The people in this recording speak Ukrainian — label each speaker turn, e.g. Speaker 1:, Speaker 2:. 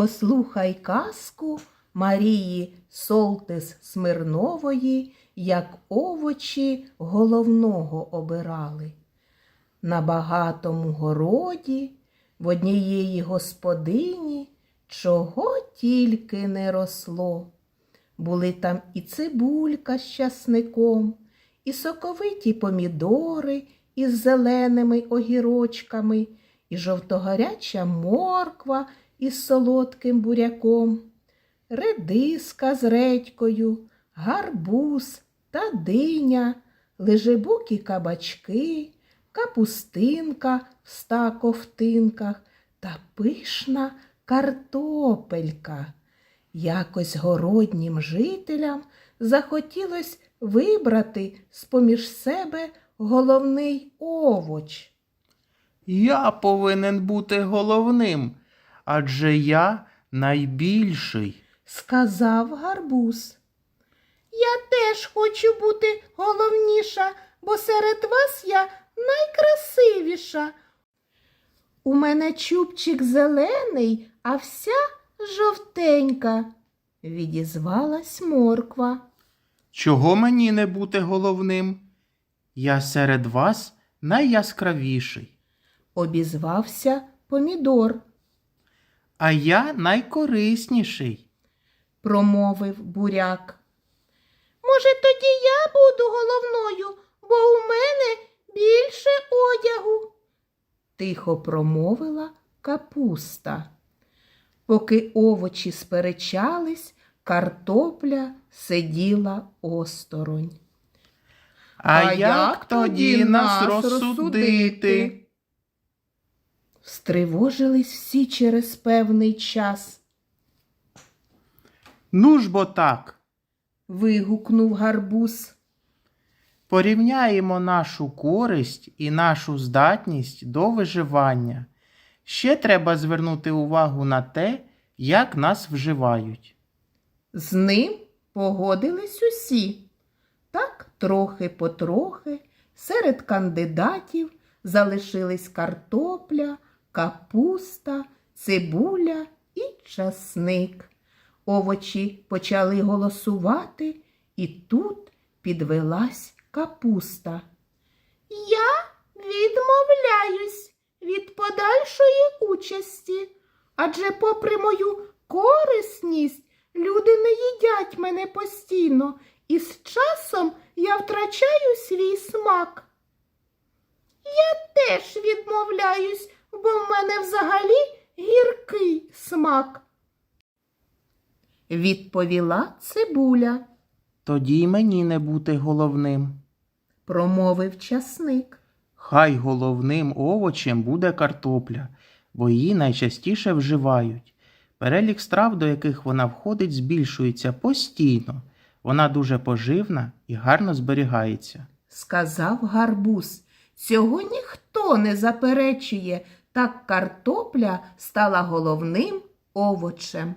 Speaker 1: Послухай казку Марії Солтис Смирнової, як овочі головного обирали. На багатому городі в однієї господині чого тільки не росло. Були там і цибулька з часником, і соковиті помідори із зеленими огірочками, і жовтогаряча морква із солодким буряком, редиска з редькою, гарбуз та диня, лежебокі кабачки, капустинка в ста ковтинках та пишна картопелька. Якось городнім жителям захотілось вибрати з-поміж себе головний овоч.
Speaker 2: Я повинен бути головним, адже я найбільший.
Speaker 1: сказав гарбуз. Я теж хочу бути головніша, бо серед вас я найкрасивіша. У мене чубчик зелений, а вся жовтенька, відізвалась морква.
Speaker 2: Чого мені не бути головним? Я серед вас найяскравіший,
Speaker 1: Обізвався помідор,
Speaker 2: а я найкорисніший.
Speaker 1: промовив буряк. Може, тоді я буду головною, бо у мене більше одягу, тихо промовила капуста. Поки овочі сперечались, картопля сиділа осторонь.
Speaker 2: А, як тоді нас розсудити?
Speaker 1: Стривожились всі через певний час.
Speaker 2: Ну ж бо так,
Speaker 1: Вигукнув гарбуз.
Speaker 2: порівняємо нашу користь і нашу здатність до виживання. Ще треба звернути увагу на те, як нас вживають.
Speaker 1: З ним погодились усі. Так, трохи потрохи, серед кандидатів залишились картопля, капуста, цибуля і часник. Овочі почали голосувати, і тут підвелась капуста. Я відмовляюсь від подальшої участі, адже, попри мою корисність, люди не їдять мене постійно, і з часом я втрачаю свій смак. Я теж відмовляюсь, бо в мене взагалі гіркий смак. Відповіла цибуля,
Speaker 2: Тоді й мені не бути головним.
Speaker 1: промовив часник.
Speaker 2: Хай головним овочем буде картопля, бо її найчастіше вживають. Перелік страв, до яких вона входить, збільшується постійно. Вона дуже поживна і гарно зберігається.
Speaker 1: сказав гарбуз. Цього ніхто не заперечує, так картопля стала головним овочем.